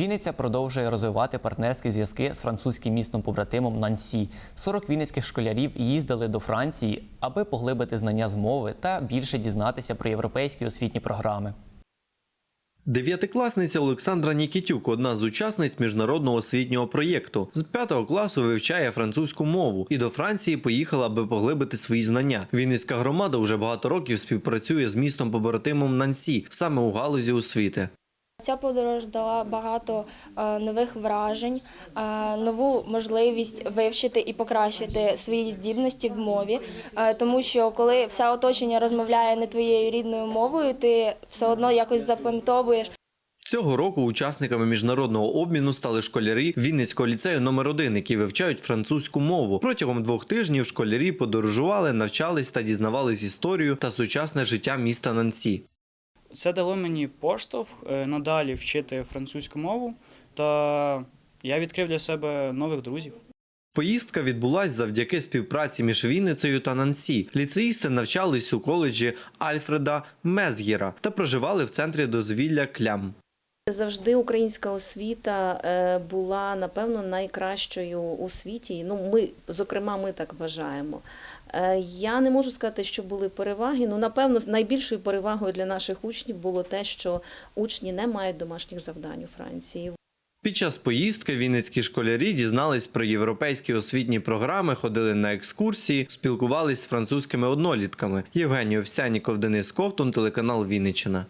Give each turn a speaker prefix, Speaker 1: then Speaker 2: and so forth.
Speaker 1: Вінниця продовжує розвивати партнерські зв'язки з французьким містом побратимом Нансі. 40 вінницьких школярів їздили до Франції, аби поглибити знання з мови та більше дізнатися про європейські освітні програми.
Speaker 2: Дев'ятикласниця Олександра Нікітюк одна з учасниць міжнародного освітнього проєкту. З п'ятого класу вивчає французьку мову і до Франції поїхала, аби поглибити свої знання. Вінницька громада вже багато років співпрацює з містом побратимом Нансі саме у галузі освіти.
Speaker 3: Ця подорож дала багато е, нових вражень, е, нову можливість вивчити і покращити свої здібності в мові, Е, тому що коли все оточення розмовляє не твоєю рідною мовою, ти все одно якось запам'ятовуєш.
Speaker 2: Цього року учасниками міжнародного обміну стали школярі Вінницького ліцею номер 1 які вивчають французьку мову. Протягом двох тижнів школярі подорожували, навчались та дізнавались історію та сучасне життя міста Нансі.
Speaker 4: Це дало мені поштовх е, надалі вчити французьку мову, та я відкрив для себе нових друзів.
Speaker 2: Поїздка відбулась завдяки співпраці між Вінницею та Нансі. Ліцеїсти навчались у коледжі Альфреда Мезгіра та проживали в центрі дозвілля Клям.
Speaker 5: Завжди українська освіта е, була напевно найкращою у світі. Ну, ми, зокрема, ми так вважаємо. Е, Я не можу сказати, що були переваги. Ну, напевно, найбільшою перевагою для наших учнів було те, що учні не мають домашніх завдань у Франції.
Speaker 2: Під час поїздки вінницькі школярі дізнались про європейські освітні програми, ходили на екскурсії, спілкувались з французькими однолітками. Євгеній Овсяніков, Денис Ковтун, телеканал Вінниччина.